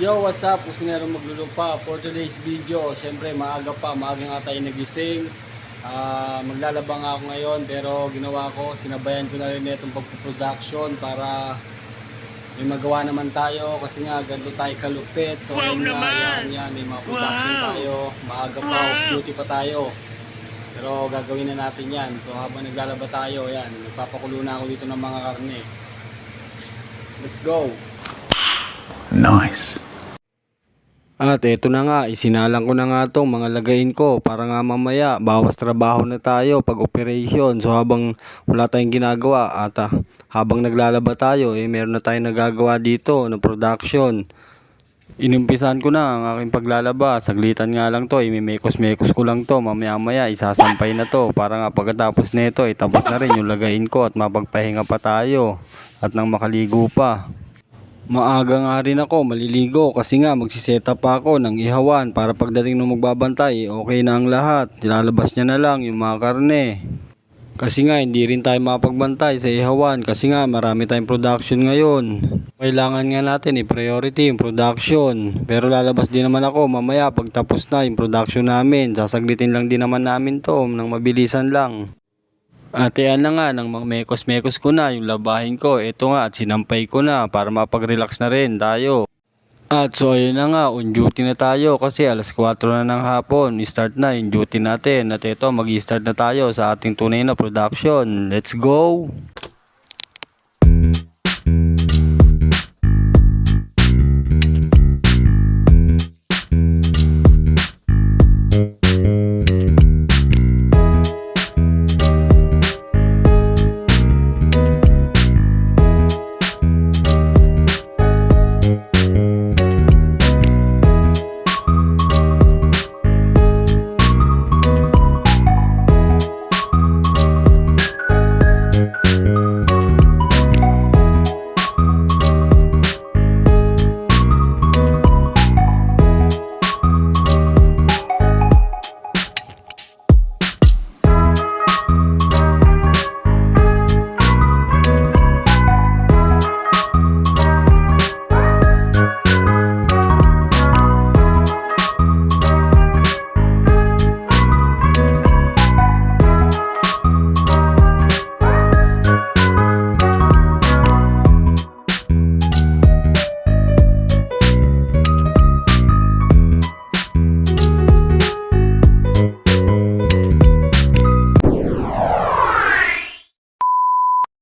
Yo, what's up? Kusinero maglulupa. For today's video, syempre maaga pa, maaga nga tayo nagising. Ah, maglalaba nga ako ngayon pero ginawa ko, sinabayan ko na rin itong pagpuproduction para may magawa naman tayo kasi nga ganito tayo kalupit. So Wow ayun nga, naman! yan, yan, may mga production Wow! tayo. Maaga pa, Wow! duty pa tayo. Pero gagawin na natin yan. So habang naglalaba tayo, yan, nagpapakulo na ako dito ng mga karne. Let's go! Nice. At eto na nga, isinalang ko na nga tong mga lagayin ko para nga mamaya bawas trabaho na tayo pag operation. So habang wala tayong ginagawa at ah, habang naglalaba tayo, eh meron na tayong nagagawa dito ng production. Inumpisan ko na ang aking paglalaba. Saglitan nga lang to, imimekos-mekos ko lang to. Mamaya-maya isasampay na to para nga pagkatapos nito, eh, tapos na rin yung lagayin ko at mapagpahinga pa tayo at nang makaligo pa. Maaga nga rin ako maliligo kasi nga magsiset up ako ng ihawan para pagdating ng magbabantay okay na ang lahat. Nilalabas niya na lang yung mga karne. Kasi nga hindi rin tayo mapagbantay sa ihawan kasi nga marami tayong production ngayon. Kailangan nga natin i-priority yung production. Pero lalabas din naman ako mamaya pag tapos na yung production namin. Sasaglitin lang din naman namin to ng mabilisan lang. At yan na nga, nang mga mekos-mekos ko na yung labahin ko, ito nga at sinampay ko na para mapag-relax na rin tayo. At so ayun na nga, on duty na tayo kasi alas 4 na ng hapon, start na yung duty natin. At ito, mag start na tayo sa ating tunay na production. Let's go!